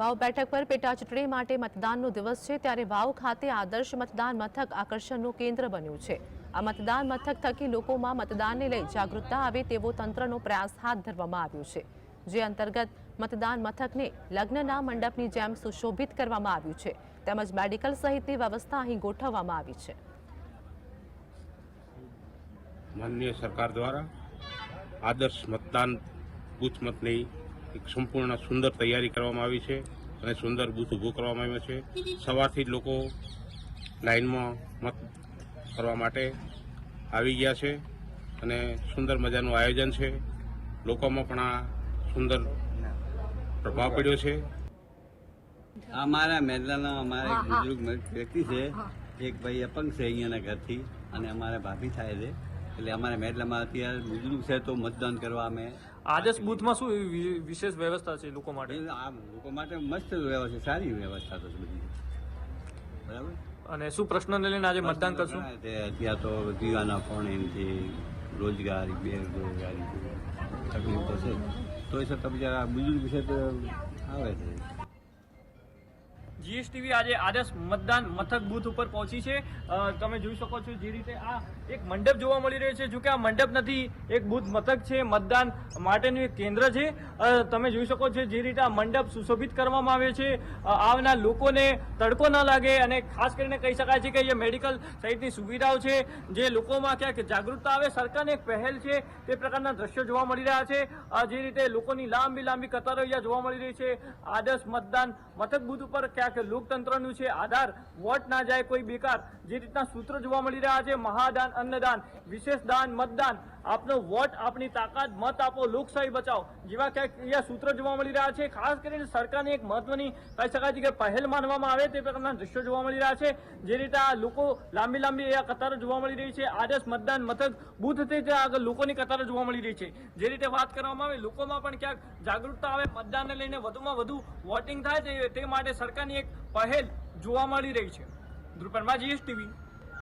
વાવ બેઠક પર પેટા ચૂંટણી માટે મતદાનનો દિવસ છે ત્યારે વાવ ખાતે આદર્શ મતદાન મથક આકર્ષણનું કેન્દ્ર બન્યું છે. આ મતદાન મથક થકી લોકોમાં મતદાનને લઈ જાગૃતતા આવે તેવો તંત્રનો પ્રયાસ હાથ ધરવામાં આવ્યો છે. જે અંતર્ગત મતદાન મથકને લગ્નના મંડપની જેમ સુશોભિત કરવામાં આવ્યું છે. તેમજ મેડિકલ સહિતની વ્યવસ્થા અહીં ગોઠવવામાં આવી છે. માનનીય સરકાર દ્વારા આદર્શ મતદાન બૂથ મતની એક સંપૂર્ણ સુંદર તૈયારી કરવામાં આવી છે અને સુંદર બૂથ ઊભું કરવામાં આવ્યો છે. સવારથી જ લોકો લાઇનમાં મત કરવા માટે આવી ગયા છે અને સુંદર મજાનું આયોજન છે. લોકોમાં પણ આ સુંદર પ્રભાવ પડ્યો છે. અમારા મેદાનમાં અમારા એક બુજુર્ગ વ્યક્તિ છે. એક ભાઈ અપંગ છે અહીંયાના ઘરથી અને અમારે ભાભી થાય છે. એટલે અમારા મેદલામાં અત્યારે બીજું છે તો મતદાન કરવા અમે આદર્શ બૂથમાં શું એવી વિશેષ વ્યવસ્થા છે લોકો માટે આ લોકો માટે મસ્ત વ્યવસ્થા સારી વ્યવસ્થા તો છે બધી બરાબર અને શું પ્રશ્નને લઈને આજે મતદાન કરશું. અત્યારે તો દીવાના પાણી છે રોજગારી બેરોજગારી છે. તો છે તો એ છતાં બિચારા બીજું વિશે તો આવે છે જીએસટીવી આજે આદર્શ મતદાન મથક બૂથ ઉપર પહોંચી છે. તમે જોઈ શકો છો જે રીતે આ એક મંડપ જોવા મળી રહ્યો છે. જો કે આ મંડપ નથી, એક બૂથ મથક છે. મતદાન માટેનું એક કેન્દ્ર છે. તમે જોઈ શકો છો જે રીતે આ મંડપ સુશોભિત કરવામાં આવે છે. આવનાર લોકોને તડકો ન લાગે અને ખાસ કરીને કહી શકાય છે કે અહીંયા મેડિકલ સહિતની સુવિધાઓ છે. જે લોકોમાં ક્યાંક જાગૃતતા આવે, સરકારની એક પહેલ છે તે પ્રકારના દ્રશ્યો જોવા મળી રહ્યા છે. જે રીતે લોકોની લાંબી લાંબી કતારો અહીંયા જોવા મળી રહી છે. આદર્શ મતદાન મથક બૂથ ઉપર ક્યાંક લોકતંત્રનું છે આધાર. વોટ ના જાય કોઈ બેકાર. જે રીતના સૂત્રો જોવા મળી રહ્યા છે, મહાદાન, અન્નદાન, વિશેષ દાન, મતદાન. આપનો વોટ, આપની તાકાત, મત આપો, લોકશાહી બચાવો. જેવા ક્યાંક અહીંયા સૂત્રો જોવા મળી રહ્યા છે, ખાસ કરીને સરકારની એક મહત્વની કહી શકાય છે કે પહેલ માનવામાં આવે તે પ્રકારના દ્રશ્યો જોવા મળી રહ્યા છે. જે રીતે આ લોકો લાંબી લાંબી આ કતારો જોવા મળી રહી છે. આદર્શ મતદાન, મથક બુથથી ત્યાં આગળ લોકોની કતારો જોવા મળી રહી છે. જે રીતે વાત કરવામાં આવે, લોકોમાં પણ ક્યાંક જાગૃતતા આવે. મતદાનને લઈને વધુમાં વધુ વોટિંગ થાય તે માટે સરકારની એક પહેલ જોવા મળી રહી છે. ધ્રુપનમાં જીએસટીવી